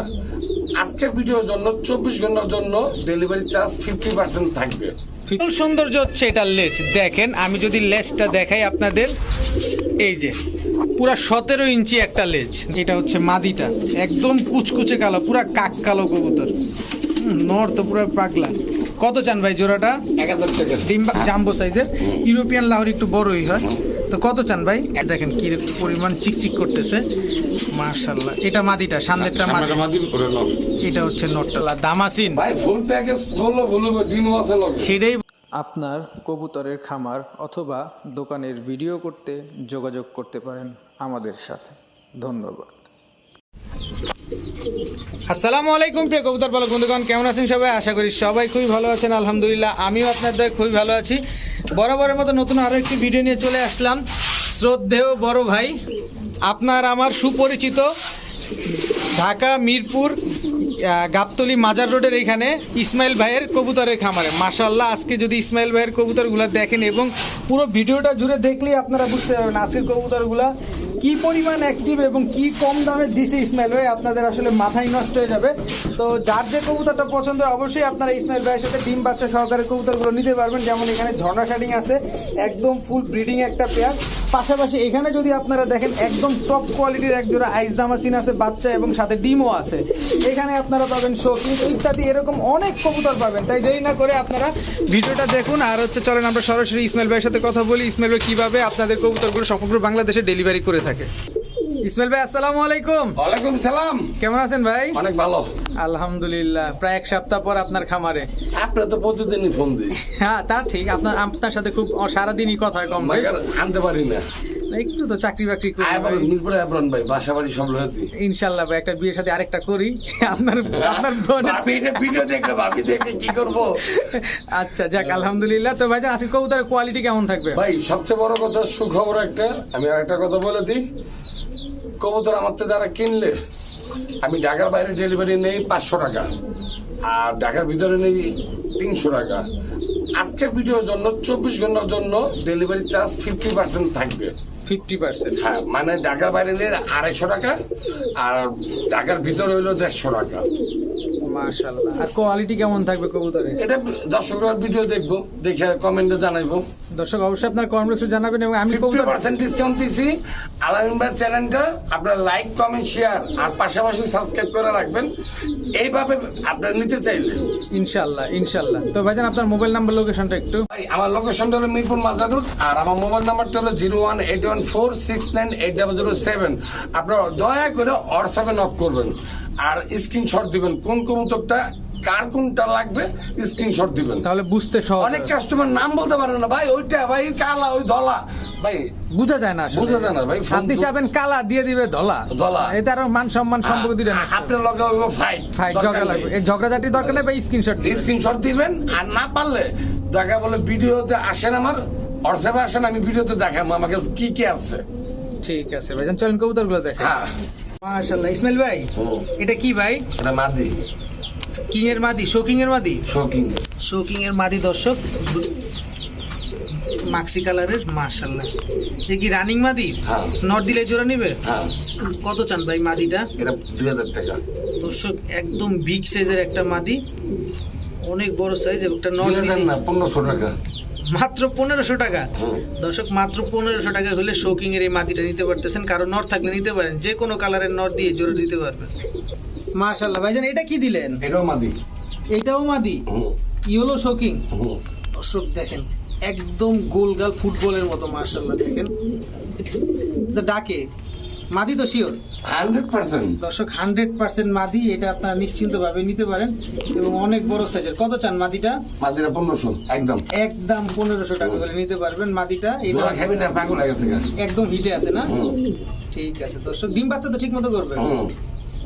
টাকা আজকের ভিডিওর জন্য চব্বিশ ঘণ্টার জন্য ডেলিভারি চার্জ ফিফটি পার্সেন্ট থাকবে। সৌন্দর্য হচ্ছে এটার লেজ দেখেন আমি যদি লেজটা দেখাই আপনাদের এই যে পুরা সতেরো ইঞ্চি একটা লেজ এটা হচ্ছে মাদিটা একদম কুচকুচে কালো পুরা কাক কালো কবুতর। নর তো পুরো পাগলা। কত চান ভাই জোড়াটা? এক হাজার টাকা। ডিম জাম্বো সাইজের ইউরোপিয়ান লাহোর একটু বড়ই হয়। তো কত চান ভাই? দেখেন কি পরিমাণ চিকচিক করতেছে। মার্শাল্লাহ এটা মাদিটা সামনেরটা মাদি। সামনেটা করে নাও। এটা হচ্ছে নটটা। দামাসিন। ভাই ফুল প্যাকেজ বলল বলব ডিমও আছে লগে সেটাই আপনার কবুতরের খামার অথবা দোকানের ভিডিও করতে যোগাযোগ করতে পারেন আমাদের সাথে। ধন্যবাদ। আসসালামু আলাইকুম প্রিয় কবুতর পালক বন্ধুগণ কেমন আছেন সবাই? আশা করি সবাই খুবই ভালো আছেন। আলহামদুলিল্লাহ আমিও আপনাদের খুবই ভালো আছি। বরাবরের মতো নতুন আরও একটি ভিডিও নিয়ে চলে আসলাম। শ্রদ্ধেয় বড় ভাই, আপনার আমার সুপরিচিত ঢাকা, মিরপুর গাবতলি মাজার রোডের এখানে ইসমাইল ভাইয়ের কবুতরের খামারে। মাশাল্লাহ আজকে যদি ইসমাইল ভাইয়ের কবুতরগুলো দেখেন এবং পুরো ভিডিওটা জুড়ে দেখলেই আপনারা বুঝতে পারবেন আজকের কবুতরগুলো কি পরিমাণ অ্যাক্টিভ এবং কি কম দামে দিছে ইসমাইল ভাই? আপনাদের আসলে মাথায় নষ্ট হয়ে যাবে। তো যার যে কবুতরটা পছন্দ হয়, অবশ্যই আপনারা ইসমাইল ভাইয়ের সাথে ডিম বাচ্চা সহকারে কবুতরগুলো নিতে পারবেন। যেমন এখানে ঝর্ণা শাডিং আছে, একদম ফুল ব্রিডিং একটা পেয়ার পাশাপাশি এখানে যদি আপনারা দেখেন, একদম টপ কোয়ালিটির এক জোড়া আইস দামাসিন আছে, বাচ্চা এবং সাথে ডিমও আছে। এখানে আপনারা পাবেন শৌখিন ইত্যাদি, এরকম অনেক কবুতর পাবেন। তাই দেরি না করে আপনারা ভিডিওটা দেখুন। আর হচ্ছে, চলেন আমরা সরাসরি ইসমাইল ভাইয়ের সাথে কথা বলি। ইসমাইল ভাই কীভাবে আপনাদের কবুতরগুলো সমগ্র বাংলাদেশে ডেলিভারি করে থাকে? ইসমাইল ভাই আসসালামু আলাইকুম। ওয়ালাইকুম সালাম। কেমন আছেন ভাই? অনেক ভালো। আলহামদুলিল্লাহ প্রায় এক সপ্তাহ পর আপনার খামারে। আপনি তো প্রতিদিনই ফোন দিই। হ্যাঁ তা ঠিক। আপনার আপনার সাথে খুব সারাদিনই কথা কম ভাই আনতে পারি না। একটু তো চাকরি বাকরি করি। মিরপুরে আবরণ ভাই বাসা বাড়ি সব লয়েছি ইনশাল্লাহ ভাই একটা বিয়ের সাথে আরেকটা করি। আপনার আপনার বোনের এটা ভিডিও দেখে ভাবি দেখে কি করব? আচ্ছা যাক আলহামদুলিল্লাহ। তো ভাইজান আজকে কবুতরের কোয়ালিটি কেমন থাকবে? ভাই সবচেয়ে বড় কথা সুখবর একটা। আমি আরেকটা কথা বলে দিই। কবুতর আমার থেকে যারা কিনলে আমি ঢাকার বাইরে ডেলিভারি নেই পাঁচশো টাকা। আর ঢাকার ভিতরে নেই তিনশো টাকা। আজকের ভিডিওর জন্য চব্বিশ ঘণ্টার জন্য ডেলিভারি চার্জ ফিফটি পার্সেন্ট থাকবে। ফিফটি পার্সেন্ট হ্যাঁ মানে ঢাকার বাইরে আড়াইশো টাকা আর ঢাকার ভিতরে হইল দেড়শো টাকা। মাশাল্লাহ আর কোয়ালিটি কেমন থাকবে কবুতরের? এটা দর্শকরা ভিডিও দেখব দেখে কমেন্টে জানাইবো। দর্শক অবশ্যই আপনার কমেন্টস জানাবেন এবং আমি কবুতর পার্সেন্ট ডিসকাউন্ট দিছি। আলামিন চ্যানেলটা আপনার লাইক কমেন্ট শেয়ার আর পাশাপাশি সাবস্ক্রাইব করে রাখবেন। এইভাবে আপনার নিতে চাইলে। ইনশাল্লাহ তো ভাইজান আপনার মোবাইল নাম্বার লোকেশনটা একটু। ভাই আমার লোকেশনটা হলো মিরপুর মাজার রোড আর আমার মোবাইল নাম্বারটা হলো zero one eight one four six nine eight double zero seven আপনারা দয়া করে হোয়াটসঅ্যাপে নক করবেন। আর স্ক্রিনশট দিবেন। কোন কবুতরটা কার কোনটা লাগবে স্ক্রিনশট দিবেন। তাহলে বুঝতে সহজ অনেক কাস্টমার নাম বলতে পারে না ভাই ওইটা ভাই কালা ওই ধলা। ভাই বোঝা যায় না। বোঝা যায় না ভাই, ফোন আপনি তো- চাবেন কালা দিয়ে দিবে ধলা? ধলা। এটা আরও মান সম্মান সম্পর্ক দিলে না আপনার লগে হইব ফাইট ফাইট ঝগড়া লাগবে। এই ঝগড়াঝাটি দরকার নেই বা স্ক্রিনশট স্ক্রিনশট দিবেন আর না পারলে দেখা বলে ভিডিওতে আসেন আমার হোয়াটসঅ্যাপে আসেন আমি ভিডিওতে দেখাবো আমাকে কি কি আছে। ঠিক আছে ভাইজান চলেন কবুতরগুলো দেখেন। হ্যাঁ। মাশাল্লাহ ইসমাইল ভাই এটা কি ভাই? এটা মাদি। কিং এর মাদি শোকিং এর মাদি? শৌকিং শোকিং এর মাদি দর্শক। মাক্সি কালারের মাশাল্লাহ এ কি রানিং মাদি? হ্যাঁ। নট দিলে জোড়া নিবে? হ্যাঁ। কত চান ভাই মাদিটা? এটা দুই হাজার টাকা। দর্শক একদম বিগ সাইজের একটা মাদি। অনেক বড় সাইজ একটা নট না পনেরোশো টাকা। মাত্র পনেরোশো টাকা। দর্শক মাত্র পনেরোশো টাকা হলে শোকিং এর এই মাটিটা নিতে পারতেছেন কারও নর থাকলে নিতে পারেন যে কোনো কালারের নর দিয়ে জোরে দিতে পারবেন। মাশাল্লাহ ভাইজান এটা কি দিলেন? এটাও মাদি। এটাও মাদি? ইয়েলো শোকিং দর্শক দেখেন একদম গোলগাল ফুটবলের মতো মার্শাল্লাহ দেখেন। ডাকে? মাদি তো শিওর 100% দর্শক হান্ড্রেড পার্সেন্ট মাদি এটা আপনারা নিশ্চিন্তভাবে নিতে পারেন। এবং অনেক বড় সাইজের। কত চান মাদিটা? মাদিরা পনেরোশো একদম। একদম পনেরোশো টাকা করে নিতে পারবেন মাদিটা। এটা জোড়া না পাগল হয়ে গেছে। একদম হিটে আছে না? ঠিক আছে দর্শক ডিম বাচ্চা তো ঠিক মতো করবে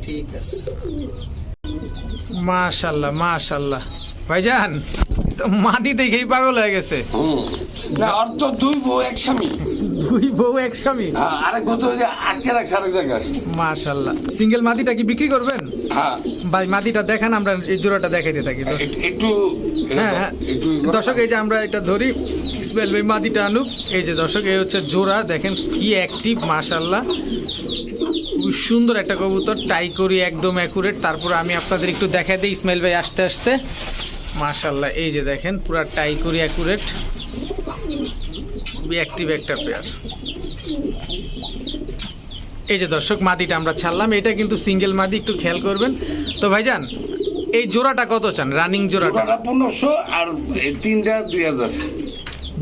ঠিক আছে। মাশাল্লাহ মাশাল্লাহ। ভাইজান তো মাদি দেখেই পাগল হয়ে গেছে। না তো দুই বউ এক স্বামী। দুই বউ এক স্বামী। হ্যাঁ, আরেক বউ তো আটকে রাখছে আরেক জায়গায়। মাশাল্লাহ। সিঙ্গেল মাদিটা কি বিক্রি করবেন? হ্যাঁ। ভাই মাদিটা দেখান আমরা এই জোড়াটা দেখাইতে থাকি। একটু- হ্যাঁ হ্যাঁ। দর্শক এই যে আমরা এটা ধরি ইসমাইল ভাই মাদিটা আনুক। এই যে দর্শক এই হচ্ছে জোড়া দেখেন কি অ্যাক্টিভ মাশাল্লাহ। সুন্দর একটা কবুতর টাই করি একদম অ্যাকুরেট তারপর আমি আপনাদের একটু দেখা দিই ইসমাইল ভাই আসতে আসতে। মাশাল্লাহ এই যে দেখেন পুরা টাই করি অ্যাকুরেট খুবই অ্যাক্টিভ একটা পেয়ার এই যে দর্শক, মাদিটা আমরা ছাড়লাম। এটা কিন্তু সিঙ্গেল মাদি, একটু খেয়াল করবেন। তো ভাইজান, এই জোড়াটা কত চান? রানিং জোড়াটা? পনেরোশো আর তিনটা দুই হাজার।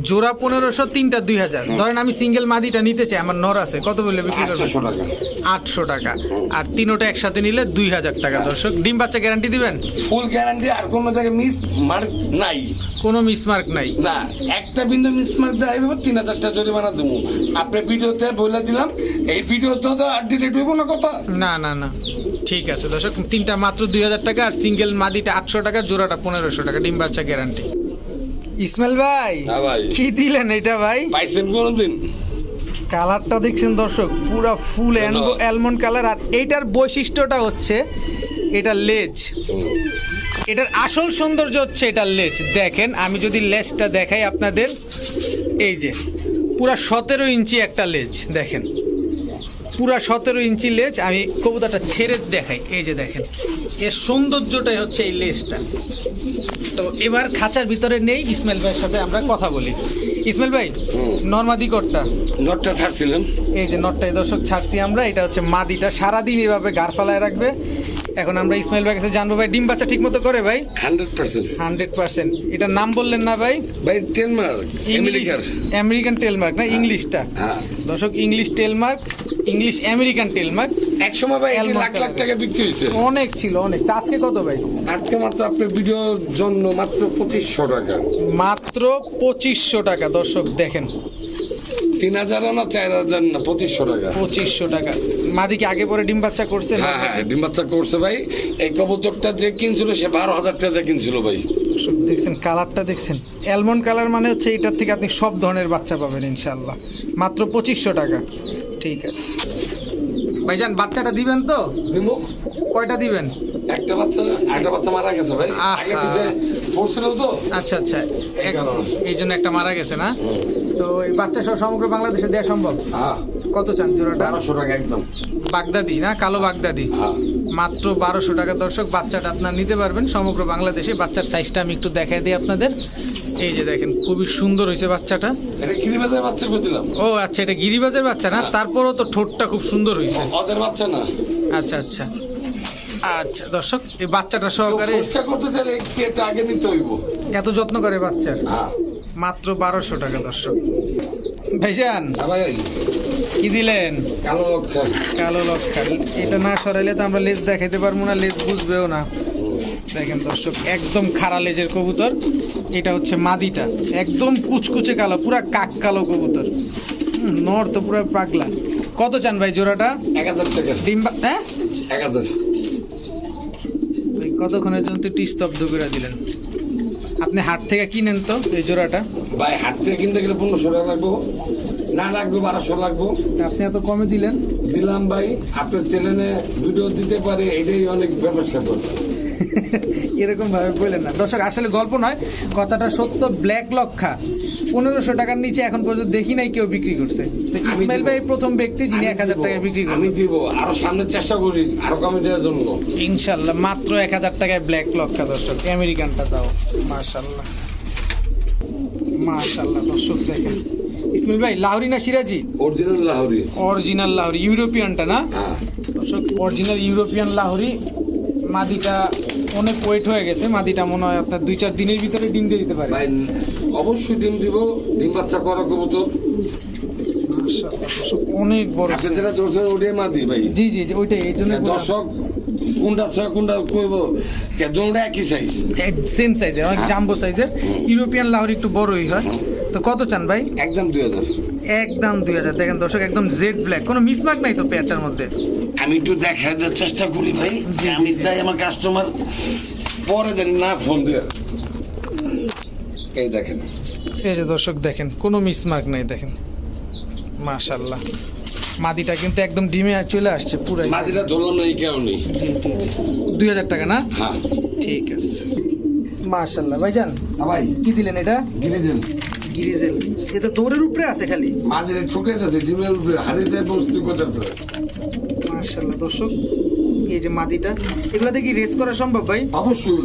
জোড়া পনেরোশো তিনটা দুই হাজার। ধরেন আমি সিঙ্গেল মাদিটা নিতে চাই আমার নর আছে কত বললে বিক্রি টাকা। আটশো টাকা। আর তিনোটা একসাথে নিলে দুই হাজার টাকা। দর্শক ডিম বাচ্চা গ্যারান্টি দিবেন? ফুল গ্যারান্টি আর কোনো জায়গায় মিস মার্ক নাই। কোনো মিসমার্ক নাই। না একটা বিন্দু মিস মার্ক দেওয়া হবে তিন হাজার টাকা জরিমানা দেবো। আপনি ভিডিওতে বলে দিলাম এই ভিডিওতে তো আর ডিলেট হইব না কথা। না না না। ঠিক আছে দর্শক তিনটা মাত্র দুই হাজার টাকা আর সিঙ্গেল মাদিটা আটশো টাকা জোড়াটা পনেরোশো টাকা ডিম বাচ্চা গ্যারান্টি ইসমাইল ভাই হ্যাঁ কি দিলেন এটা ভাই? পাইছেন কোনোদিন? কালারটা দেখছেন দর্শক পুরা ফুল। Almond colour. আর এইটার বৈশিষ্ট্যটা হচ্ছে এটা লেজ। এটার আসল সৌন্দর্য হচ্ছে এটার লেজ। দেখেন আমি যদি লেজটা দেখাই আপনাদের এই যে পুরা সতেরো ইঞ্চি একটা লেজ দেখেন। পুরা সতেরো ইঞ্চি লেজ আমি কবুতরটা ছেড়ে দেখাই। এই যে দেখেন এর সৌন্দর্যটাই হচ্ছে এই লেজটা। তো এবার খাঁচার ভিতরে নেই ইসমাইল ভাইয়ের সাথে আমরা কথা বলি। ইসমাইল ভাই। নর্মাদি কর্তা নটটা ছাড়ছিলাম। এই যে নটটাই দর্শক ছাড়ছি আমরা। এটা হচ্ছে মাদিটা। সারাদিন এভাবে গাড় ফালায় রাখবে। এখন আমরা ইসমাইল ভাই কাছে জানব ভাই ডিম বাচ্চা ঠিক মতো করে ভাই? Hundred percent. Hundred percent. এটার নাম বললেন না ভাই? ভাই টেন মার্ক আমেরিকান টেলমার্ক না ইংলিশটা? হ্যাঁ। দর্শক ইংলিশ টেলমার্ক ইংলিশ আমেরিকান টেলমার্ক এক সময় ভাই লাখ লাখ টাকা বিক্রি হয়েছে। অনেক ছিল অনেক। আজকে কত ভাই? আজকে মাত্র আপনার ভিডিওর জন্য মাত্র পঁচিশশো টাকা। মাত্র পঁচিশশো টাকা দর্শক দেখেন। তিন হাজার না চার হাজার না পঁচিশশো টাকা। পঁচিশশো টাকা। মাদিকে আগে পরে ডিম বাচ্চা করছে হ্যাঁ হ্যাঁ ডিম বাচ্চা করছে ভাই। এই কবুতরটা যে কিনছিল সে বারো হাজার টাকা কিনছিল ভাই। দেখছেন কালারটা দেখছেন। অ্যালমন্ড কালার মানে হচ্ছে এটার থেকে আপনি সব ধরনের বাচ্চা পাবেন ইনশাল্লাহ মাত্র পঁচিশশো টাকা। ঠিক আছে। ভাইজান বাচ্চাটা দিবেন তো? কয়টা দিবেন? একটা বাচ্চা একটা বাচ্চা মারা গেছে ভাই। আগে পিছে পড়ছিল তো? আচ্ছা আচ্ছা। এই জন্য একটা মারা গেছে না? তো এই বাচ্চা সহ সমগ্র বাংলাদেশে দেওয়া সম্ভব? হ্যাঁ। কত চান জোড়াটা? বারোশো টাকা একদম। বাগদাদি না? কালো বাগদাদি? হ্যাঁ। মাত্র বারোশো টাকা। দর্শক বাচ্চাটা আপনার নিতে পারবেন সমগ্র বাংলাদেশে। বাচ্চার সাইজটা আমি একটু দেখাই দিই আপনাদের। এই যে দেখেন খুবই সুন্দর হয়েছে বাচ্চাটা। ও আচ্ছা এটা গিরিবাজের বাচ্চা না? তারপরও তো ঠোঁটটা খুব সুন্দর হয়েছে। বাচ্চা না। আচ্ছা আচ্ছা। আচ্ছা দর্শক এই বাচ্চাটা সহকারে চেষ্টা করতে চাইলে এটা আগে নিতে হইব। এত যত্ন করে বাচ্চার? হ্যাঁ। মাত্র বারোশো টাকা দর্শক। ভাইজান হ্যাঁ কি দিলেন? কালো লক্ষণ কালো লক্ষা এটা না সরাইলে তো আমরা লেজ দেখাইতে পারব না লেজ বুঝবেও না। দেখেন দর্শক একদম খাড়া লেজের কবুতর। এটা হচ্ছে মাদিটা। একদম কুচকুচে কালো পুরা কাক কালো কবুতর। নর তো পুরো পাগলা। কত চান ভাই জোড়াটা? এক হাজার টাকা। ডিম হ্যাঁ? এক হাজার। কতক্ষণের জন্য তুই স্তব্ধ করে দিলেন? আপনি হাট থেকে কিনেন তো এই জোড়াটা? ভাই হাট থেকে কিনতে গেলে পনেরোশো টাকা লাগবো। না লাগবে বারোশো লাগবো। আপনি এত কমে দিলেন? দিলাম ভাই আপনার চ্যানেলে দুটো দিতে পারে এটাই অনেক ব্যবসা করে এরকম ভাবে বললেন না। দর্শক আসলে গল্প নয় কথাটা সত্য ব্ল্যাক লক্ষা। পনেরোশো টাকার নিচে এখন পর্যন্ত দেখি নাই কেউ বিক্রি করছে। ইসমাইল ভাই প্রথম ব্যক্তি যিনি এক হাজার টাকায় বিক্রি আমি দিব। আরও সামনে চেষ্টা করি আরও কমে দেওয়ার জন্য। ইনশাল্লাহ মাত্র এক হাজার টাকায় ব্ল্যাক লক্ষা দর্শক। আমেরিকানটা দাও। মাশাল্লাহ। মাশাল্লাহ দর্শক দেখেন। ইসমাইল ভাই লাহরি না সিরাজি? অরিজিনাল লাহোরি। অরিজিনাল লাহরি ইউরোপিয়ানটা না? হ্যাঁ। দর্শক অরিজিনাল ইউরোপিয়ান লাহরি। মাদিটা অনেক ওয়েট হয়ে গেছে মাদিটা মনে হয় আপনার দুই চার দিনের ভিতরে ডিম দিয়ে দিতে পারে। ভাই অবশ্যই ডিম দিব ডিম বাচ্চা করা কবুতর। অনেক বড় আপনি যেটা ধরছেন ওটাই মা দিই ভাই। জি জি জি, ওইটাই এই জন্য দর্শক কোনটা ছয় কোনটা কইব কেদমটা একই সাইজ সেম সাইজের অনেক জাম্বো সাইজের ইউরোপিয়ান লাহরি একটু বড়ই হয়। তো কত চান ভাই? একদম দুই হাজার। একদম দুই হাজার। দেখেন দর্শক একদম জেড ব্ল্যাক কোনো মিসমার্ক নাই তো পেয়ারটার মধ্যে। আমি একটু দেখার চেষ্টা করি ভাই আমি। চাই আমার কাস্টমার পরে জানি না ফোন দিয়ে। এই দেখেন। এই যে দর্শক দেখেন কোনো মিসমার্ক নাই দেখেন। মাশাল্লাহ মাদিটা কিন্তু একদম ডিমে চলে আসছে পুরাই। মাদিরা ধরলাম না এই কারণে জি জি জি। দুই হাজার টাকা না? হ্যাঁ। ঠিক আছে। মাশাল্লাহ ভাইজান আ ভাই। কি দিলেন এটা? গিরে দেন গিরিজেল এটা দৌড়ের উপরে আছে খালি। মাদিরা ঠুকে যাচ্ছে ডিমের উপরে হাড়িতে বস্তু করতেছে মাশাল্লাহ দর্শক এই যে মাদিটা এগুলা দেখি রেস করা সম্ভব ভাই? অবশ্যই।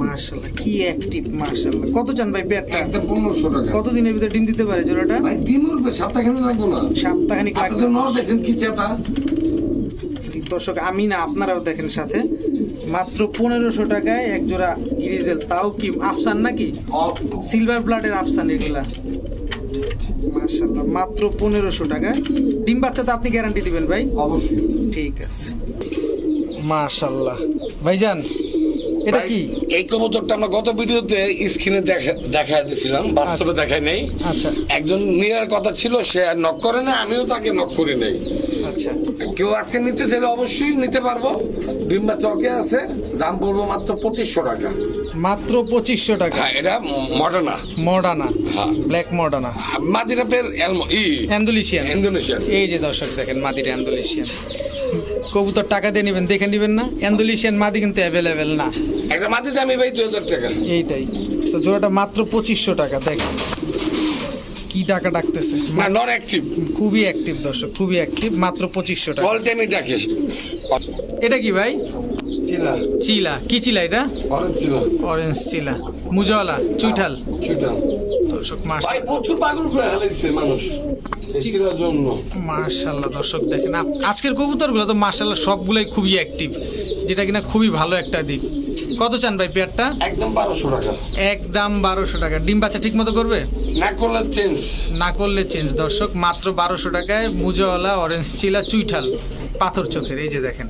মাশাল্লাহ কি অ্যাক্টিভ মাশাল্লাহ কত চান ভাই পেয়ারটা একদম পনেরোশো টাকা। কত দিনের ভিতরে ডিম দিতে পারে জোড়াটা? ভাই ডিম উঠবে সপ্তাহখানে লাগবো না। সপ্তাহখানিক আপনি তো নর দেখছেন কি চেতা। দর্শক আমি না আপনারাও দেখেন সাথে। মাত্র পনেরোশো টাকায় এক জোড়া গিরিজেল তাও কি আফসান নাকি? সিলভার ব্লাডের আফসান এগুলা। মার্শাল্লাহ মাত্র পনেরোশো টাকায়। ডিম বাচ্চা তো আপনি গ্যারান্টি দিবেন ভাই? অবশ্যই। ঠিক আছে। মাশাল্লাহ ভাইজান এটা কি? এই কবুতরটা আমরা গত ভিডিওতে স্ক্রিনে দেখা দিয়েছিলাম বাস্তবে আচ্ছা। দেখাই নেই। আচ্ছা। একজন নেওয়ার কথা ছিল সে আর নক করে না আমিও তাকে নক করি নাই। আচ্ছা। কেউ আজকে নিতে চাইলে অবশ্যই নিতে পারব। ডিম্বা চকে আছে দাম পড়ব মাত্র পঁচিশশো টাকা। মাত্র পঁচিশশো টাকা। হ্যাঁ এটা মডার্না। মডানা হ্যাঁ। ব্ল্যাক মডানা মাদিরা পের এলমো ই। অ্যান্ডুলিশিয়ান ইন্দোনেশিয়ান এই যে দর্শক দেখেন মাদিটা অ্যান্ডুলিশিয়ান কবুতর টাকা দিয়ে নেবেন দেখে নেবেন না? অ্যান্ডুলিশিয়ান মাদি কিন্তু অ্যাভেলেবেল না। একটা মাদি দামি ভাই দুই হাজার টাকা। এইটাই। তো জোড়াটা মাত্র পঁচিশশো টাকা দেখেন। কি টাকা ডাকতেছে? না নন অ্যাক্টিভ খুবই অ্যাক্টিভ দর্শক খুবই অ্যাক্টিভ মাত্র পঁচিশশো টাকা। অল টাইমই ডাকে। এটা কি ভাই? চিলা। চিলা। কি চিলা এটা? অরেঞ্জ ছিল অরেঞ্জ চিলা। মুজওয়ালা চুইঠাল। চুইটাল দর্শক মাস ভাই প্রচুর পাগল করে হেলাইছে মানুষ। চিলার জন্য। মার্শাল্লাহ দর্শক দেখেন আজকের কবুতরগুলো তো মার্শাল্লাহ সবগুলোই খুবই অ্যাক্টিভ যেটা কিনা খুবই ভালো একটা দিক। কত চান ভাই পেয়ারটা? একদম বারোশো টাকা। একদম বারোশো টাকা। ডিম বাচ্চা ঠিক মতো করবে? না করলে চেঞ্জ না করলে চেঞ্জ দর্শক মাত্র বারোশো টাকায় মুজওয়ালা অরেঞ্জ চিলা চুইঠাল। পাথর চোখের এই যে দেখেন।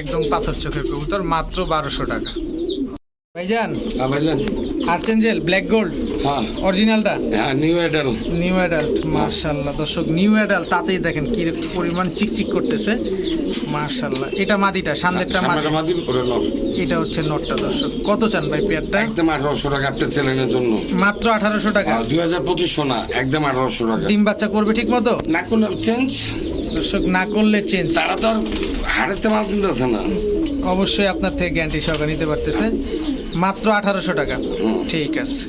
একদম পাথর চোখের কবুতর মাত্র বারোশো টাকা। ভাইজান হ্যাঁ ভাইজান। আর্চেঞ্জেল ব্ল্যাক গোল্ড হ্যাঁ। অরিজিনালটা হ্যাঁ নিউ এডাল নিউ অ্যাডাল্ট মার্শাল্লাহ দর্শক নিউ অ্যাডাল্ট তাতেই দেখেন কি পরিমাণ চিকচিক করতেছে। মার্শাল্লাহ এটা মাদিটা সামনেরটা মাদি। করে নাও এটা হচ্ছে নটটা দর্শক। কত চান ভাই পেয়ারটা? একদম আঠারোশো টাকা আপনার চ্যানেলের জন্য। মাত্র আঠারোশো টাকা? দুই হাজার পঁচিশশো না একদম আঠারোশো টাকা। ডিম বাচ্চা করবে ঠিক মতো? না করলে চেঞ্জ দর্শক না করলে চেঞ্জ তারা তো আর হাড়েতে মাল কিনতেছে না। অবশ্যই আপনার থেকে গ্যারান্টি সহকারে নিতে পারতেছে। মাত্র আঠারোশো টাকা। ঠিক আছে।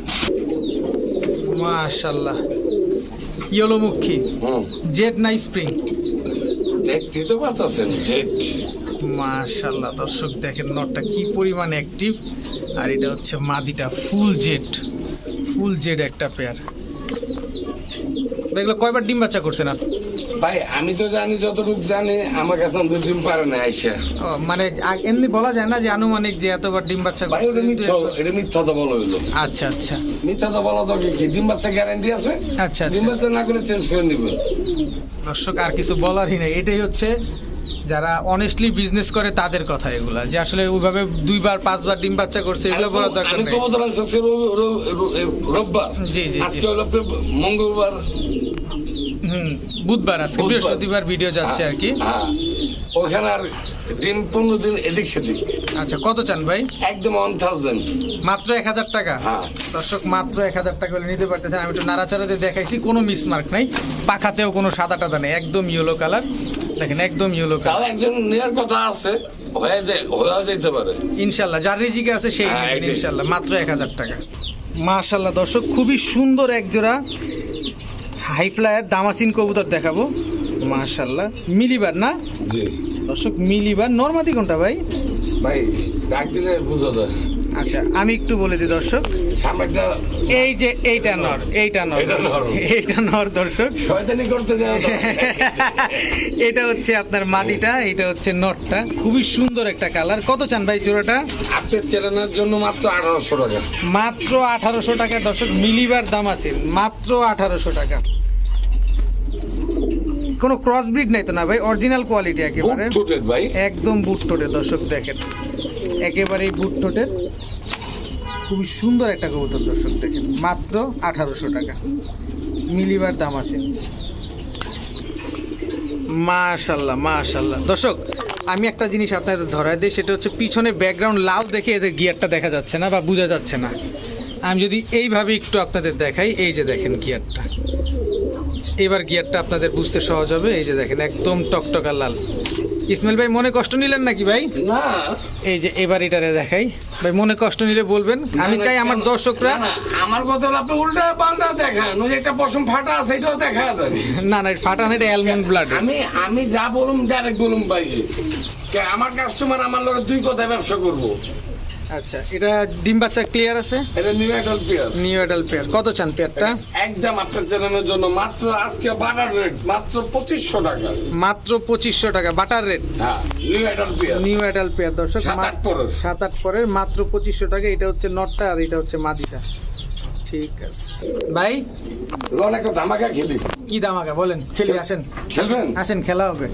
মাশাল্লাহ ইয়েলোমুখী। হুম। জেড নাই স্প্রিং। দেখতে তো পাচ্ছেন জেট মাশাল্লাহ, দর্শক দেখেন নটটা কি পরিমাণ অ্যাক্টিভ আর এটা হচ্ছে মাদিটা ফুল জেড। ফুল জেড একটা পেয়ার এগুলো কয়বার ডিম বাচ্চা করছেন আপনি? ভাই আমি তো জানি যতটুকু জানি আমার কাছে দুই দিন পারে না আইসা। ও, মানে আ- এমনি বলা যায় না যে আনুমানিক যে এতবার ডিম বাচ্চা ভাই করছে ওটা মিথ্যা এটা মিথ্যা তো বলা হইল। আচ্ছা আচ্ছা। মিথ্যা তো বলা তো কি? ডিম বাচ্চা গ্যারান্টি আছে? আচ্ছা ডিম আচ্ছা। বাচ্চা না করে চেঞ্জ করে নিবে। দর্শক আর কিছু বলারই নেই। এটাই হচ্ছে যারা অনেস্টলি বিজনেস করে তাদের কথা এগুলা যে আসলে ওইভাবে দুইবার পাঁচবার ডিম বাচ্চা করছে এগুলো বলার দরকার আমি নেই। কবুতর আনছি রবি- রবি- রবি- রোববার। জি, জি, জি। আজকে হলো মঙ্গলবার। হুম বুধবার আজকে বৃহস্পতিবার ভিডিও যাচ্ছে আর কি। হ্যাঁ ওখানে আর দিন পনেরো দিন এদিক সেদিক। আচ্ছা কত চান ভাই? একদম ওয়ান থাউজেন্ড মাত্র এক হাজার টাকা? হ্যাঁ। দর্শক মাত্র এক হাজার টাকা হলে নিতে পারতেছেন। আমি একটু নাড়াচাড়াতে দেখাইছি কোনো মিসমার্ক নাই। পাখাতেও কোনো সাদা টাদা নেই একদম ইয়েলো কালার দেখেন একদম ইয়েলো কালার একজন নেওয়ার কথা আছে হয়ে যায় হয়ে যেতে পারে। ইনশাল্লাহ যার রিজিকে আছে সেই হ্যাঁ। ইনশাল্লাহ মাত্র এক হাজার টাকা। মাশাল্লাহ দর্শক খুবই সুন্দর এক জোড়া। হাই ফ্লায়ার দামাসিন কবুতর দেখাবো। মাশাল্লাহ মিলিবার না? জি। দর্শক মিলিবার। নর্মাদি কোনটা ভাই? ভাই ডাক দিলে বোঝা যায়। আচ্ছা আমি একটু বলে দিই দর্শক। এই যে এইটা নর এইটা নর। এইটা নর। দর্শক। এটা হচ্ছে আপনার মাদিটা এটা হচ্ছে নটটা খুবই সুন্দর একটা কালার। কত চান ভাই জোড়াটা? আপনার চ্যানেলের জন্য মাত্র আঠারোশো টাকা। মাত্র আঠারোশো টাকা দর্শক মিলিবার দাম আছে মাত্র আঠারোশো টাকা। কোনো ক্রস ব্রিড নাই তো না ভাই অরিজিনাল কোয়ালিটি একেবারে। বুট ঠোঁটের ভাই? একদম বুট টোটের দর্শক দেখেন। একেবারেই বুট টোটের খুবই সুন্দর একটা কবুতর দর্শক দেখেন। মাত্র আঠারোশো টাকা। মিলিবার দাম আছে। মাশাল্লাহ মাশাল্লাহ। দর্শক আমি একটা জিনিস আপনাদের ধরায় দিই সেটা হচ্ছে পিছনে ব্যাকগ্রাউন্ড লাল দেখে এদের গিয়ারটা দেখা যাচ্ছে না বা বোঝা যাচ্ছে না। আমি যদি এইভাবে একটু আপনাদের দেখাই এই যে দেখেন গিয়ারটা এবার গিয়ারটা আপনাদের বুঝতে সহজ হবে। এই যে দেখেন একদম টকটকা লাল। ইসমাইল ভাই মনে কষ্ট নিলেন নাকি ভাই? না। এই যে এবার এটারে দেখাই। ভাই মনে কষ্ট নিলে বলবেন। আমি চাই আমার দর্শকরা না, না, আমার কথা হলো আপনি উল্টা পাল্টা দেখান। ওই একটা পশম ফাটা আছে এটাও দেখা যাবে। না না ফাটান এটা অ্যালমন্ড ব্লাড আমি আমি যা বলুম ডাইরেক্ট বলুম ভাই। আমার কাস্টমার আমার লগে দুই কথায় ব্যবসা করব। আচ্ছা এটা ডিম বাচ্চা ক্লিয়ার আছে? এটা new adult pair new adult pair কত চান পেয়ারটা একদম আপনার চ্যানেলের জন্য মাত্র আজকে বাটার রেট মাত্র পঁচিশশো টাকা। মাত্র পঁচিশশো টাকা বাটার রেট হ্যাঁ new adult pair new adult pair দর্শক সাত আট পরের। সাত আট পরের মাত্র পঁচিশশো টাকা এটা হচ্ছে নটটা আর এটা হচ্ছে মাদিটা। ঠিক আছে। ভাই? লন একটা ধামাকা খেলি। কি আগে বলেন খেলি আসেন। খেলবেন? আসেন খেলা হবে।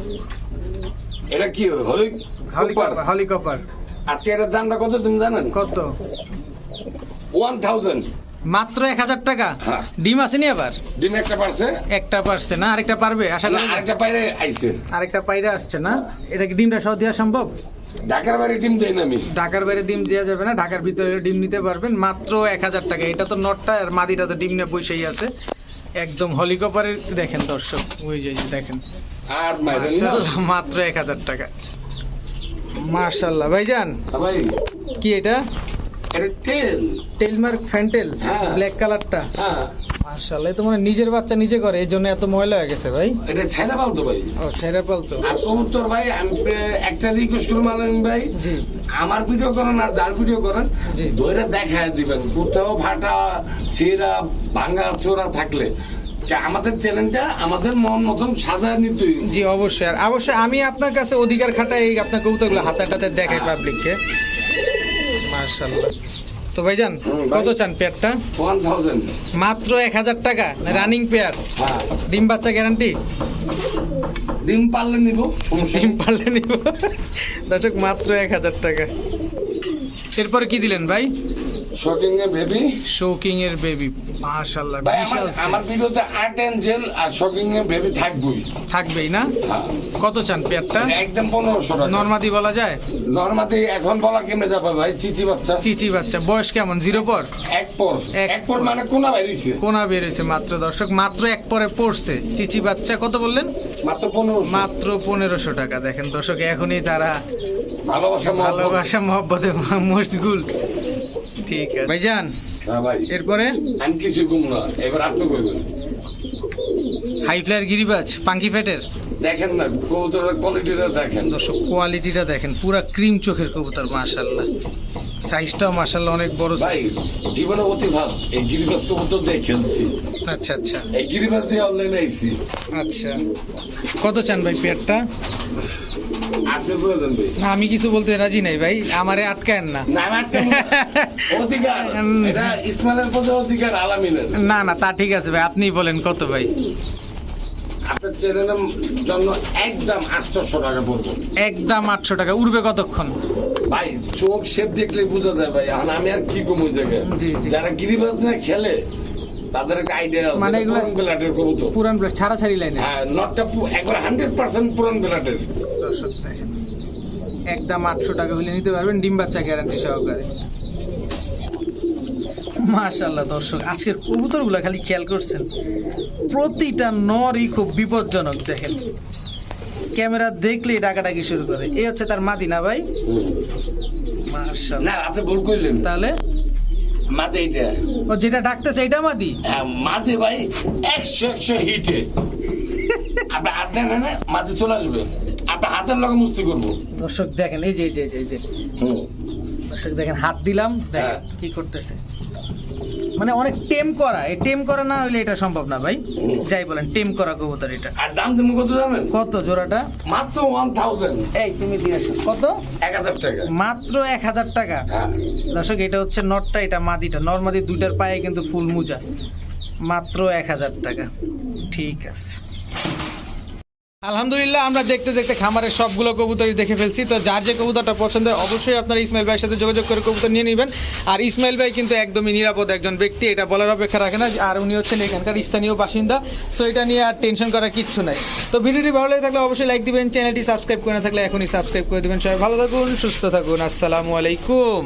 এটা কি হলি হলিকপার হলিকপার আজকে এটার দামটা কত তুমি জানেন? কত? One thousand. মাত্র এক হাজার টাকা? হ্যাঁ। ডিম আসেনি আবার? ডিম একটা পারছে? একটা পারছে না আরেকটা পারবে আশা করি। আরেকটা পাইরে আইছে। আরেকটা পাইরে আসছে না? এটা কি ডিমটা সহ দেওয়া সম্ভব? ঢাকার বাইরে ডিম দেই না আমি। ঢাকার বাইরে ডিম দেওয়া যাবে না ঢাকার ভিতরে ডিম নিতে পারবেন। মাত্র এক হাজার টাকা। এটা তো নটটা আর মাদিটা তো ডিম নিয়ে বসেই আছে। একদম হলিকপারের দেখেন দর্শক ওই যে দেখেন। আর না? মাত্র এক হাজার টাকা। মাশাল্লাহ ভাইজান ভাই। কি এটা? এটা তেল। টেলমার্ক ফ্যান্টেল হ্যাঁ। ব্ল্যাক কালারটা? হ্যাঁ। মাশাল্লাহ এ তো মানে নিজের বাচ্চা নিজে করে এই জন্য এত ময়লা হয়ে গেছে ভাই। এটা ছাইনা পালতো ভাই। ও ছেড়ে পালতো। আর কবুতর ভাই আমি একটা রিকোয়েস্ট করব আলম ভাই। জি। আমার ভিডিও করেন আর যার ভিডিও করেন জি। ধরে দেখায় দিবেন। কোথাও ফাটা ছেঁড়া ভাঙা চোরা থাকলে। আমাদের চ্যানেলটা আমাদের মন মতন সাজা নিতে জি অবশ্যই। আর অবশ্যই আমি আপনার কাছে অধিকার খাটাই এই আপনার কবুতরগুলো দেখাই পাবলিককে তো ভাইজান কত চান পেয়ারটা? মাত্র এক হাজার টাকা। রানিং পেয়ার হ্যাঁ। ডিম বাচ্চা গ্যারান্টি ডিম পারলে নিব ডিম। পারলে নিব। দর্শক মাত্র এক হাজার টাকা। এরপরে কি দিলেন ভাই? শকিং এ বেবি শৌকিং এর বেবি মাশাল্লাহ ভাই বিশাল আমার ভিডিওতে আর্ট এন্ড জেল আর শকিং এ বেবি থাকবই। থাকবেই না? হ্যাঁ। কত চান পেয়ারটা? একদম পনেরোশো টাকা। নর্মাদি বলা যায়? নর্মাদি এখন বলা কেমনে যাবে ভাই? চিচি বাচ্চা। চিচি বাচ্চা। বয়স কেমন? জিরো পর? এক পর। এক পর মানে কোনা বাইরেছে কোনা বেরোছে মাত্র দর্শক মাত্র এক পরে পড়ছে। চিচি বাচ্চা কত বললেন? মাত্র পনেরোশো। মাত্র পনেরোশো টাকা। দেখেন দর্শক এখনই তারা ভালোবাসা মহব্বত। ভালোবাসা মহব্বতে মশগুল। ঠিক আছে। ভাইজান হ্যাঁ ভাই। এরপরে? আমি কিছু কম না এবার আপনি কইবেন। হাই ফ্লায়ার গিরিবাজ পাঙ্কি ফেটের দেখেন না কবুতরের কোয়ালিটিটা দেখেন। দর্শক কোয়ালিটিটা দেখেন পুরা ক্রিম চোখের কবুতর মাশাল্লাহ সাইজটাও মাশাল্লাহ অনেক বড় ভাই জীবনে অতি ফার্স্ট এই গিরিবাস কবুতর দিয়ে খেলছি। আচ্ছা আচ্ছা। এই গিরিবাস দিয়ে অনলাইনে আইছি। আচ্ছা। কত চান ভাই পেয়ারটা? আপনি না আমি কিছু বলতে রাজি নাই ভাই আমারে আটকায়েন না। না না। না তা ঠিক আছে ভাই আপনিই বলেন কত ভাই। আপনার চ্যানেলের জন্য একদম আটশোশো টাকা পড়ব। একদম আটশো টাকা উড়বে কতক্ষণ? ভাই চোখ শেপ দেখলে বোঝা যায় ভাই আমি আর কি কম জায়গায়। যারা গিরিবাজ নিয়ে খেলে তাদের একটা আইডিয়া আছে মানে এগুলা- কবুতর। পুরান ব্লাড ছাড়া ছাড়ি লাইনে হ্যাঁ নটটা একবার হান্ড্রেড পার্সেন্ট পুরান বেলাটের। দর্শক দেখেন। একদম আটশো টাকা হলে নিতে পারবেন ডিম বাচ্চা গ্যারান্টি সহকারে। মাশাল্লাহ দর্শক আজকের কবুতরগুলো খালি খেয়াল করছেন। প্রতিটা নরই খুব বিপজ্জনক দেখেন। ক্যামেরা দেখলেই ডাকাডাকি শুরু করে। এই হচ্ছে তার মাদিনা ভাই? মাশাল্লাহ না আপনি ভুল করলেন তাহলে? মাঝে এইটা। ও যেটা ডাকতেছে এটা মাদি? হ্যাঁ মাঝে ভাই একশো একশো হিটে। আপনি হাত দেন না মাঝে চলে আসবে। আপনি হাতের লগে মুস্তি করব। দর্শক দেখেন এই যে এই যে এই যে, দর্শক দেখেন হাত দিলাম দেখেন হ্যাঁ। কি করতেছে। মানে অনেক টেম করা এই টেম করা না হলে এটা সম্ভব না ভাই। যাই বলেন টেম করা কবুতর এটা। আর দাম তুমি কত জানেন? কত জোড়াটা? মাত্র ওয়ান থাউজেন্ড এই তুমি দিয়ে আসো। কত? এক হাজার টাকা। মাত্র এক হাজার টাকা। হ্যাঁ। দর্শক এটা হচ্ছে নটটা এটা মাদিটা। নর্মাদি দুইটার পায়ে কিন্তু ফুল মুজা। মাত্র এক হাজার টাকা। ঠিক আছে। আলহামদুলিল্লাহ, আমরা দেখতে দেখতে খামারের সবগুলো কবুতরই দেখে ফেলছি। তো যার যে কবুতরটা পছন্দ অবশ্যই আপনারা ইসমাইল ভাইয়ের সাথে যোগাযোগ করে কবুতর নিয়ে নেবেন। আর ইসমাইল ভাই কিন্তু একদমই নিরাপদ একজন ব্যক্তি, এটা বলার অপেক্ষা রাখে না। আর উনি হচ্ছেন এখানকার স্থানীয় বাসিন্দা সো এটা নিয়ে আর টেনশন করার কিচ্ছু নাই। তো ভিডিওটি ভালো লাগে থাকলে অবশ্যই লাইক দিবেন চ্যানেলটি সাবস্ক্রাইব করে না থাকলে এখনই সাবস্ক্রাইব করে দিবেন। সবাই ভালো থাকুন, সুস্থ থাকুন। আসসালামু আলাইকুম।